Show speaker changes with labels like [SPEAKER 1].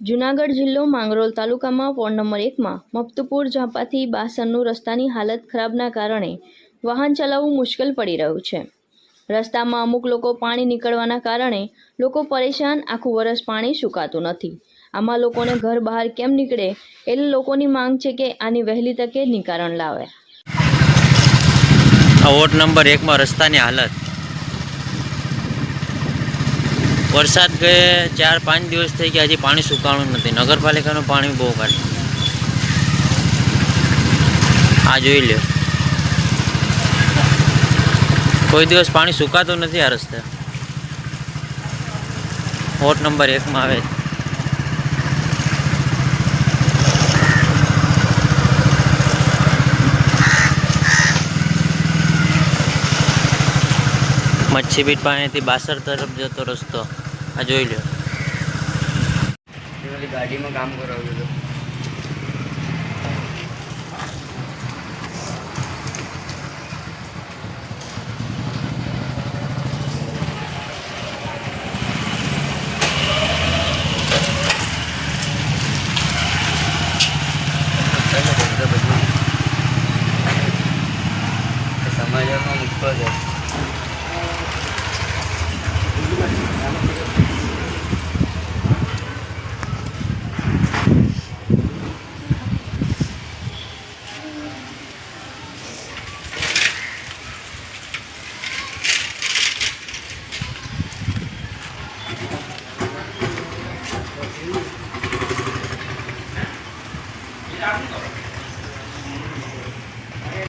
[SPEAKER 1] જૂનાગઢ જિલ્લો માંગરોળ તાલુકામાં ward number એકમાં મફતપુર ઝાંપાથી બાસણનું રસ્તાની હાલત ખરાબના કારણે વાહન ચલાવવું મુશ્કેલ પડી રહ્યું છે. રસ્તામાં અમુક લોકો પાણી નીકળવાના કારણે લોકો પરેશાન, આખું વરસ પાણી સુકાતું નથી. આમાં લોકોને ઘર બહાર કેમ નીકળે એટલે લોકોની માંગ છે કે આની વહેલી તકે નિકારણ લાવે.
[SPEAKER 2] વોર્ડ નંબર એકમાં રસ્તાની હાલત વરસાદ ગયે ચાર પાંચ દિવસ થઈ ગયા, હજી પાણી સુકાણું નથી. નગરપાલિકાનું પાણી બહુ કાઢે. આ જોઈ લ્યો. કોઈ દિવસ પાણી સુકાતું નથી આ રસ્તે. વોટ નંબર એકમાં આવે. છે. મચ્છી બીટ પાસેથી બાસર તરફ જતો રસ્તો. આ જોઈ લો
[SPEAKER 3] ગાડીમાં કામ કરાવ્યું હતું સમાજમાં મૂકવા જાય Thank you.